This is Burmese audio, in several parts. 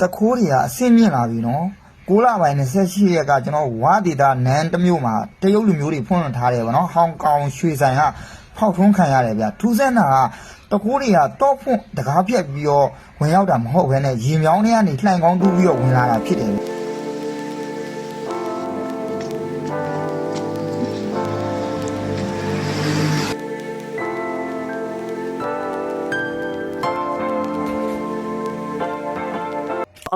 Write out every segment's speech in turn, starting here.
တခိုးတွေကအဆင့်မြင့်လာပြီနော်6လပိုင်း28ရက်ကကျွန်တော်ဝါဒေတာနန်းတစ်မျိုးမှာတရုတ်လူမျိုးတွေဖွင့်လှစ်ထားတယ်ဗောနော်ဟောင်ကောင်ရွှေဆိုင်ကဖောက်ထွန်းခံရတယ်ဗျထူးဆန်းတာကတခိုးတွေကတော့ဖွင့်တကားပြက်ပြီးတော့ဝင်ရောက်တာမဟုတ်ဘဲနဲ့ရေမြောင်းတွေကနေလှန်ကောင်းတူးပြီးတော့ဝင်လာတာဖြစ်တယ်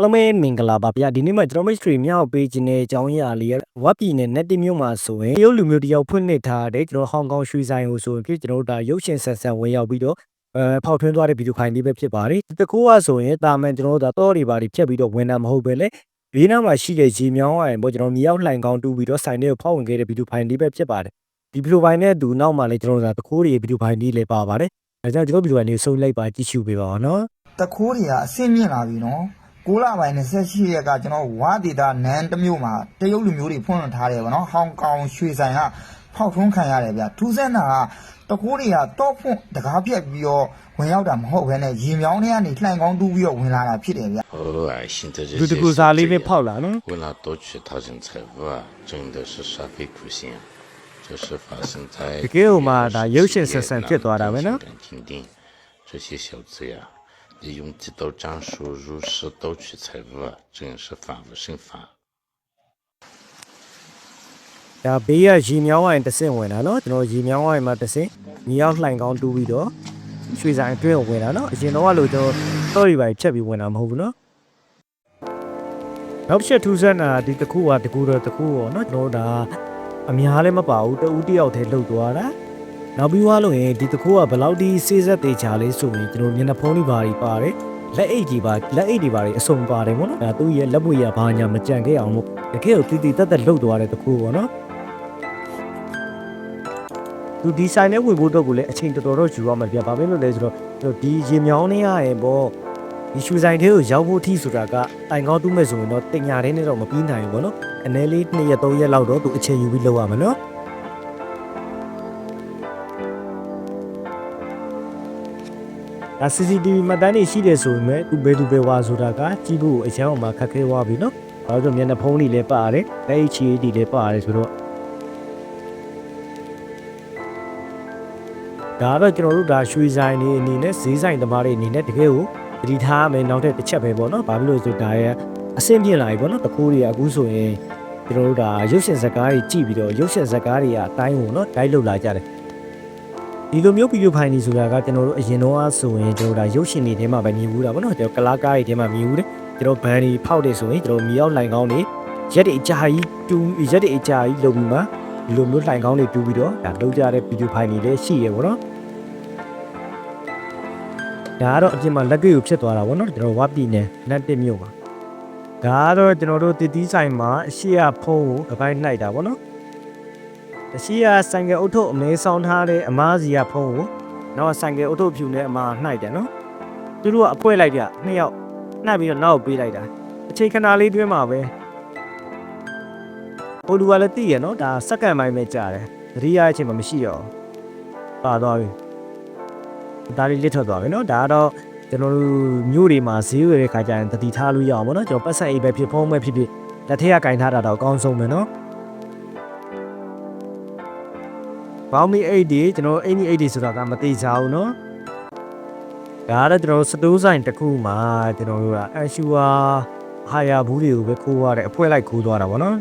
လုံးပဲမင်္ဂလာပါဗျာဒီနေ့မှကျွန်တော် mystery မြောက်ပေးခြင်းတဲ့အကြောင်းအရာလေးဝက်ပြည်နဲ့ net တစ်မျိုးမှာဆိုရင်တရုတ်လူမျိုးတယောက်ဖွင့်လှစ်ထားတဲ့ကျွန်တော်ဟောင်ကောင်ရွှေဆိုင်ကိုဆိုရင်ဖြစ်ကျွန်တော်တို့ဒါရုပ်ရှင်ဆက်ဆက်ဝင်ရောက်ပြီးတော့အဲဖောက်ထွင်းသွားတဲ့ဗီဒီယိုခိုင်လေးပဲဖြစ်ပါတယ်ဒီတစ်ခုကဆိုရင်တာမန်ကျွန်တော်တို့ဒါတော့တွေပါတွေဖြတ်ပြီးတော့ဝင်တာမဟုတ်ပဲလေဘေးနားမှာရှိတဲ့ရေမြောင်းအိုင်ပေါ့ကျွန်တော်မြေရောက်လှိုင်ကောင်းတူးပြီးတော့ဆိုင်တွေကိုဖောက်ဝင်ခဲ့တဲ့ဗီဒီယိုဖိုင်လေးပဲဖြစ်ပါတယ်ဒီဗီဒီယိုဖိုင်နဲ့သူနောက်မှာလည်းကျွန်တော်တို့ဒါတခိုးတွေဗီဒီယိုဖိုင်လေးလည်းပါပါတယ်အဲကြောင့်ကျွန်တော်ဗီဒီယိုဖိုင်လေးစုံလိုက်ပါကြည့်ရှုပေးပါအောင်နော်တခိုးတွေကအဆင့်မြင့်လာပြီနော် 6လပိုင်း28ရက်ကကျွန်တော်ဝါဒေတာနန်းတစ်မျိုးမှာတရုတ်လူမျိုးတွေဖွင့်လှစ်ထားတယ်ဗောနော်ဟောင်ကောင်ရွှေဆိုင်ကဖောက်ထွန်းခံရတယ်ဗျထူးဆန်းတာကတခိုးတွေကတော့ဖွင့်တကားပြက်ပြီးတော့ဝင်ရောက်တာမဟုတ်ဘဲနဲ့ရေမြောင်းတွေကနေလှန်ကောင်းတူးပြီးတော့ဝင်လာတာဖြစ်တယ်ဗျ 偶尔现在这 လူတ 些 ကူစားလေးပဲ 是这 ဖောက် 样 လာနော် 为了夺取他人财物啊，真的是煞费苦心。这是发生在တကယ်ဟိုမှာဒါရုပ်ရှင်ဆက်ဆံဖြစ်သွားတာပဲနော် 感情定，这些小子呀， 利用地道战术入室盗取财物啊，真是防不胜防。 ဒါဘေးကရေမြောင်းဝိုင်တစ်ဆင့်ဝင်တာနော်ကျွန်တော်ရေမြောင်းဝိုင်မှာတစ်ဆင့်မြေရောက်လှိုင်ကောင်းတူးပြီးတော့ရွှေဆိုင်အတွင်းကိုဝင်တာနော်အရင်တော့ကလို့ကျွန်တော်တော်ရီပိုင်းချက်ပြီးဝင်တာမဟုတ်ဘူးနော်နောက်တစ်ချက်ထူးဆန်းတာဒီတစ်ခုကတကူတော့တကူပေါ့နော်ကျွန်တော်ဒါအများလည်းမပါဘူးတဦးတယောက်တည်းလှုပ်သွားတာ နောက်ပြီးသွားလို့ရင်ဒီတစ်ခုကဘယ်လောက်ဒီစေးဆက်သေးချာလေးဆိုရင်ကျွန်တော်မျက်နှာဖုံးတွေပါတွေပါတယ်လက်အိတ်ကြီးပါလက်အိတ်တွေပါတွေအစုံပါတယ်ပေါ့နော်အဲသူ့ရဲ့လက်ပွေရဘာညာမကြံခဲ့အောင်လို့တကယ်ကိုတီတီတက်တက်လှုပ်သွားတဲ့တစ်ခုပေါ့နော်သူဒီဆိုင်နဲ့ဝင်ဖို့တော့ကိုလည်းအချိန်တော်တော်တော့ယူရမှာပြပါပဲလို့လဲဆိုတော့ကျွန်တော်ဒီရေမြောင်းနေရရင်ပေါ့ဒီရှူဆိုင်သေးကိုရောက်ဖို့ထိဆိုတာကတိုင်ကောင်းတူးမဲ့ဆိုရင်တော့တင်ညာတဲ့နဲ့တော့မပြီးနိုင်ဘူးပေါ့နော်အနည်းလေး2ရက်3ရက်လောက်တော့သူအချိန်ယူပြီးလုပ်ရမှာနော် ဒါ CCTV မှတ်တမ်းတွေရှိတယ်ဆိုပေမဲ့သူဘယ်သူပဲဝါဆိုတာကကြည့်ဖို့အချမ်းအောင်မှာခက်ခဲသွားပြီနော်ဘာလို့လဲဆိုတော့မျက်နှာဖုံးတွေလည်းပါတယ်လက်ချီတွေလည်းပါတယ်ဆိုတော့ဒါတော့ကျွန်တော်တို့ဒါရွှေဆိုင်နေအနေနဲ့ဈေးဆိုင်သမားတွေအနေနဲ့တကယ်ကိုသတိထားမယ်နောက်ထပ်တစ်ချက်ပဲပေါ့နော်ဘာဖြစ်လို့လဲဆိုဒါရဲ့အဆင့်ပြင်းလာပြီပေါ့နော်တကူတွေကအခုဆိုရင်ကျွန်တော်တို့ဒါရုပ်ရှင်ဇာတ်ကားတွေကြည့်ပြီးတော့ရုပ်ရှင်ဇာတ်ကားတွေကအတိုင်းကိုနော်ဒိုင်းလောက်လာကြတယ် ဒီလိုမျိုးဗီဒီယိုဖိုင်တွေဆိုတာကကျွန်တော်တို့အရင်တော့အဆိုရင်ကျွန်တော်တို့ဒါရုပ်ရှင်တွေထဲမှာပဲမြင်ဘူးတာပေါ့နော်ကျွန်တော်ကလာကားတွေထဲမှာမြင်ဘူးတယ်ကျွန်တော်ဘန်တွေဖောက်တယ်ဆိုရင်ကျွန်တော်မြေရောက်လိုင်ကောင်းတွေရက်တွေအကြာကြီးတူရက်တွေအကြာကြီးလုပ်ပြီးမှဒီလိုမျိုးလိုင်ကောင်းတွေတူပြီးတော့ဒါလုပ်ကြတဲ့ဗီဒီယိုဖိုင်တွေလည်းရှိရပေါ့နော်ဒါကတော့အပြင်မှာလက်တွေ့ကိုဖြစ်သွားတာဗောနော်ကျွန်တော်ဝါပြည်နယ်နတ်တစ်မြို့ပါဒါကတော့ကျွန်တော်တို့တည်တီးဆိုင်မှာအရှိရဖုံးကိုအပိုင်းနှိုက်တာဗောနော် တရှိရဆိုင်ကယ်အုတ်ထုပ်အမဲဆောင်ထားတဲ့အမားစီကဖုန်းကိုနောက်ဆိုင်ကယ်အုတ်ထုပ်ဖြူနဲ့အမားနှိုက်တယ်နော်သူတို့ကအပွဲလိုက်ကြနှစ်ယောက်နှိုက်ပြီးတော့နောက်ပေးလိုက်တာအချိန်ခဏလေးတွင်းမှာပဲပိုလူကလည်းသိရနော်ဒါစက္ကန့်ပိုင်းပဲကြာတယ်သတိရအချိန်မှမရှိတော့ပါသွားပြီဒါလေးလစ်ထွက်သွားပြီနော်ဒါကတော့ကျွန်တော်တို့မြို့တွေမှာဈေးဝယ်တဲ့ခါကျရင်တတိထားလို့ရအောင်ပေါ့နော်ကျွန်တော်ပတ်စံအိမ်ပဲဖြစ်ဖုံးပဲဖြစ်ဖြစ်လက်ထက်ကင်ထားတာတော့အကောင်းဆုံးပဲနော် ဘောင်းမီအိတ်ဒီကျွန်တော်အင်ကြီးအိတ်ဒီဆိုတာကမသိကြဘူးเนาะဒါကတော့ကျွန်တော်စတိုးဆိုင်တစ်ခုမှာကျွန်တော်တို့ကအန်ရှူဟာဟာယာဘူးတွေကိုပဲခိုးရတဲ့အဖွဲလိုက်ခိုးသွားတာပေါ့เนาะ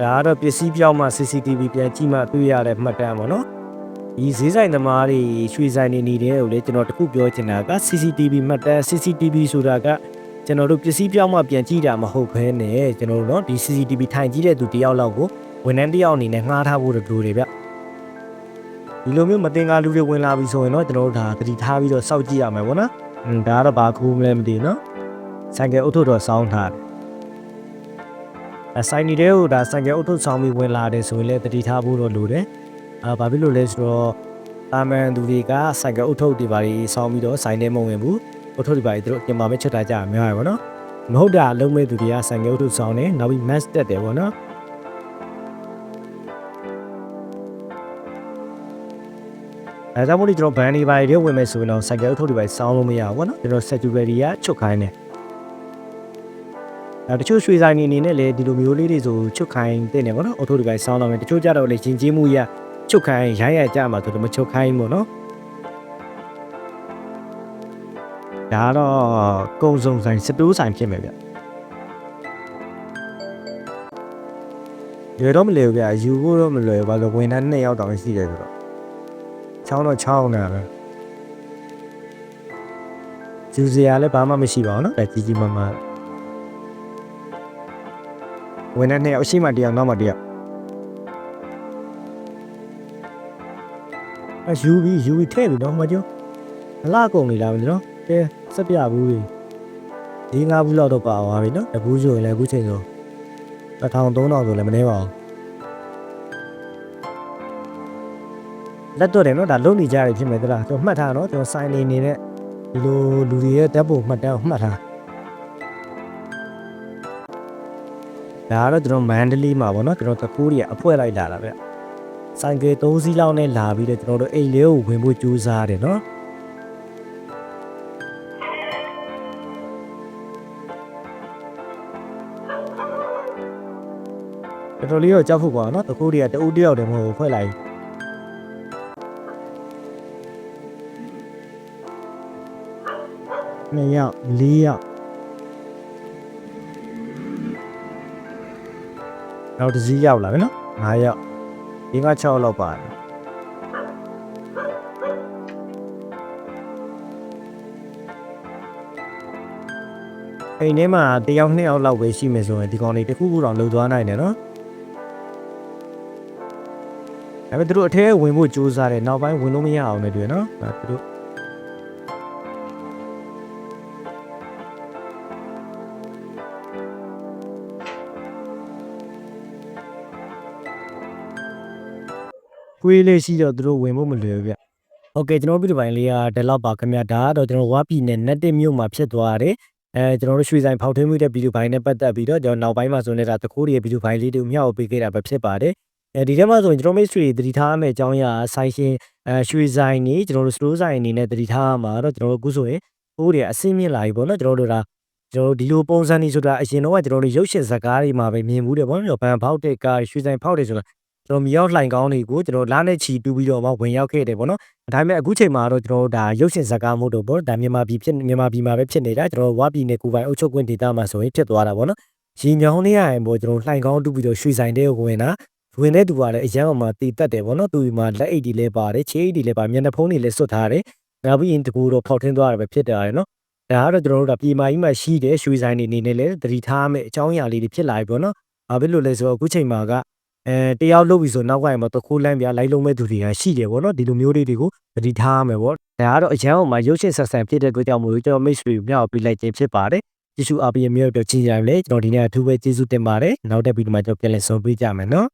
ဒါကတော့ပစ္စည်းပြောင်းမှ CCTV ပြန်ကြည့်မှတွေ့ရတဲ့မှတ်တမ်းပေါ့နော်ဒီဈေးဆိုင်သမားတွေရွှေဆိုင်နေနေတဲ့ကိုလေကျွန်တော်တခုပြောချင်တာက CCTV မှတ်တမ်း CCTV ဆိုတာက ကျွန်တော်တို့ပစ္စည်းပြောင်းမှပြန်ကြည့်တာမဟုတ်ဘဲနဲ့ကျွန်တော်တို့နော်ဒီ CCTV ထိုင်ကြည့်တဲ့သူတယောက်လောက်ကိုဝန်ထမ်းတယောက်အနေနဲ့ငှားထားဖို့တို့တွေဗျဒီလိုမျိုးမတင်ကားလူတွေဝင်လာပြီဆိုရင်တော့ကျွန်တော်တို့ဒါတတိထားပြီးတော့စောက်ကြည့်ရမယ်ပေါ့နော်อืมဒါကတော့ဘာကူမလဲမသိဘူးနော်ဆိုင်ကယ်အုတ်ထုတ်တော့စောင်းထားတယ်အဆိုင်နေတဲ့ဟိုဒါဆိုင်ကယ်အုတ်ထုတ်ဆောင်ပြီးဝင်လာတယ်ဆိုရင်လည်းတတိထားဖို့တော့လိုတယ်အာဘာဖြစ်လို့လဲဆိုတော့တာမန်သူတွေကဆိုင်ကယ်အုတ်ထုတ်တွေပါပြီးဆောင်ပြီးတော့ဆိုင်ထဲမဝင်ဘူး အုတ်ထုတ်တွေပါပြီးသူတို့ပြင်မာပဲချက်တာကြအများရပါတော့မဟုတ်တာအလုံးမဲ့သူတွေကဆိုင်ကယ်အုတ်ထုတ်ဆောင်တယ်နောက်ပြီး mask တက်တယ်ပေါ့နော်အဲဒါကြောင့်မို့လို့ကျွန်တော်ဘန်ဒီဘိုင်တွေဝင်မယ်ဆိုရင်တော့စိုက်ကယ်ထုတ်တွေပဲစောင်းလို့မရဘူးပေါ့နော်ကျွန်တော် security ကချုပ်ခိုင်းတယ်အဲတချို့ရွှေဆိုင်နေအနေနဲ့လည်းဒီလိုမျိုးလေးတွေဆိုချုပ်ခိုင်းတဲ့နေပေါ့နော်အော်တိုတွေပဲစောင်းတော့မယ်တချို့ကြတော့လေရင်ကျေးမှုရချုပ်ခိုင်းရိုင်းရကြမှာဆိုတော့မချုပ်ခိုင်းဘူးပေါ့နော် ဒါတော့ကုံစုံဆိုင်စတိုးဆိုင်ဖြစ်မယ်ဗျရွေတော့မလဲဘူးဗျယူဖို့တော့မလွယ်ဘူးဘာလို့ဝင်တန်းနှစ်ယောက်တောင်ရှိတယ်ဆိုတော့ ချောင်းတော့ချောင်းနေတာပဲကျူစရာလည်းဘာမှမရှိပါဘူးเนาะအဲကြီးကြီးမားမားဝင်တဲ့နှစ်ယောက်အရှိမတစ်ယောက်နောက်မှတစ်ယောက်အယူပြီးယူပြီးထဲပြီးတော့မကျော်အလားကုန်နေလားမသိနော် ကဲစက်ပြဘူးကြီးဒီငါးဘူးလောက်တော့ပါသွားပြီနော်တဘူးဆိုရင်လည်းအခုချိန်ဆို1000 3000ဆိုလည်းမနှဲပါဘူးလက်တော့တယ်နော်ဒါလုံနေကြရဖြစ်မယ်သလားကျွန်တော်မှတ်ထားနော်ကျွန်တော်စိုင်းနေနေတဲ့ဒီလိုလူတွေရဲ့ဓာတ်ပုံမှတ်တမ်းကိုမှတ်ထားဒါကတော့ကျွန်တော်မန္တလေးမှာပေါ့နော်ကျွန်တော်တကူးတွေအဖွဲလိုက်လာတာဗျဆိုင်ကယ်3စီးလောက်နဲ့လာပြီးတော့ကျွန်တော်တို့အိမ်လေးကိုဝင်ဖို့ကြိုးစားတယ်နော် တော်တော်လေးတော့ကြောက်ဖို့ကွာနော်တကူးတွေကတအူးတယောက်တည်းမဟုတ်ဘူးဖွဲ့လိုက်နှစ်ယောက်လေးယောက်နောက်တစ်စီးရောက်လာပြီနော်၅ယောက်ဒီက6လောက်ပါတယ်အိမ်ထဲမှာတယောက်နှစ်ယောက်လောက်ပဲရှိမယ်ဆိုရင်ဒီကောင်လေးတစ်ခုခုတော့လုံသွားနိုင်တယ်နော် ဒါပေမဲ့သူတို့အထဲဝင်ဖို့ကြိုးစားတယ်နောက်ပိုင်းဝင်လို့မရအောင်လည်းတွေ့နော်ဒါသူတို့ွေးလေးရှိတော့သူတို့ဝင်ဖို့မလွယ်ဘူးဗျ။ Okay ကျွန်တော်တို့ဒီပိုင်းလေးကဒီလောက်ပါခင်ဗျာဒါကတော့ကျွန်တော်ဝါပြည်နဲ့နတ်တစ်မြို့မှာဖြစ်သွားရတယ်။အဲကျွန်တော်တို့ရွှေဆိုင်ဖောက်ထွင်းမှုတဲ့ဗီဒီယိုပိုင်းနဲ့ပတ်သက်ပြီးတော့ကျွန်တော်နောက်ပိုင်းမှာဆိုနေတာတကိုးတွေဗီဒီယိုပိုင်းလေးတွေမျှဝေပေးခဲ့တာပဲဖြစ်ပါတယ် အဲဒီထဲမှာဆိုရင်ကျွန်တော်မိတ်ဆွေတွေတတိထားမယ့်အကြောင်းအရာဆိုင်ရှင်အဲရွှေဆိုင်နေကျွန်တော်တို့စတိုးဆိုင်အနေနဲ့တတိထားမှာတော့ကျွန်တော်တို့အခုဆိုရင်ကိုးတွေအစင်းမြင့်လာပြီပေါ့နော်ကျွန်တော်တို့ဒါကျွန်တော်တို့ဒီလိုပုံစံနေဆိုတာအရင်တော့ကကျွန်တော်တို့ရုပ်ရှင်ဇာတ်ကားတွေမှာပဲမြင်မှုတယ်ပေါ့နော်။ဘန်ဖောက်တဲ့ကားရွှေဆိုင်ဖောက်တယ်ဆိုတာကျွန်တော်မြေရောက်လှိုင်ကောင်းတွေကိုကျွန်တော်လာနဲ့ချီတူးပြီးတော့မှဝင်ရောက်ခဲ့တယ်ပေါ့နော်။ဒါပေမဲ့အခုချိန်မှာတော့ကျွန်တော်ဒါရုပ်ရှင်ဇာတ်ကားမို့တော့ပေါ့ဒါမြန်မာပြည်ဖြစ်မြန်မာပြည်မှာပဲဖြစ်နေတာကျွန်တော်ဝါပြည်နယ်ကိုပိုင်အုပ်ချုပ်ခွင့်ဒေသမှာဆိုရင်ဖြစ်သွားတာပေါ့နော်။ရီမြောင်းနေရရင်ပေါ့ကျွန်တော်လှိုင်ကောင်းတူးပြီးတော့ရွှေဆိုင်တဲ့ကိုဝင်တာ ဝင်တဲ့သူကလည်းအရန်အောင်မှတည်တက်တယ်ပေါ့နော်။သူဒီမှာလက်အိတ်တွေလည်းပါတယ်ခြေအိတ်တွေလည်းပါမျက်နှာဖုံးတွေလည်းစွတ်ထားတယ်။နောက်ပြီးရင်တကူတော့ဖောက်ထင်းသွားတာပဲဖြစ်တယ်နော်။ဒါကတော့ကျွန်တော်တို့ဒါပြည်မာကြီးမှာရှိတဲ့ရွှေဆိုင်တွေအနေနဲ့လည်းသတိထားမယ့်အကြောင်းအရာလေးတွေဖြစ်လာပြီပေါ့နော်။ဘာဖြစ်လို့လဲဆိုတော့အခုချိန်မှာကအဲတယောက်လုပ်ပြီဆိုနောက်ကရင်မတခိုးလမ်းပြလိုက်လုံးမဲ့သူတွေကရှိတယ်ဗောနော်ဒီလိုမျိုးလေးတွေကိုသတိထားရမယ်ဗောဒါကတော့အရန်အောင်မှာရုပ်ရှင်ဆက်ဆံဖြစ်တဲ့အတွက်ကြောင့်မို့လို့ကျွန်တော်မိတ်ဆွေကိုမျှော်ပြလိုက်ခြင်းဖြစ်ပါတယ်ကျေးဇူးအပြည့်အမြတ်ပြောချင်းကြရလေကျွန်တော်ဒီနေ့အထူးပဲကျေးဇူးတင်ပါတယ်နောက်တဲ့ဗီဒီယိုမှာကျွန်တော်ပြန်လည်ဆုံပေးကြမယ်နော်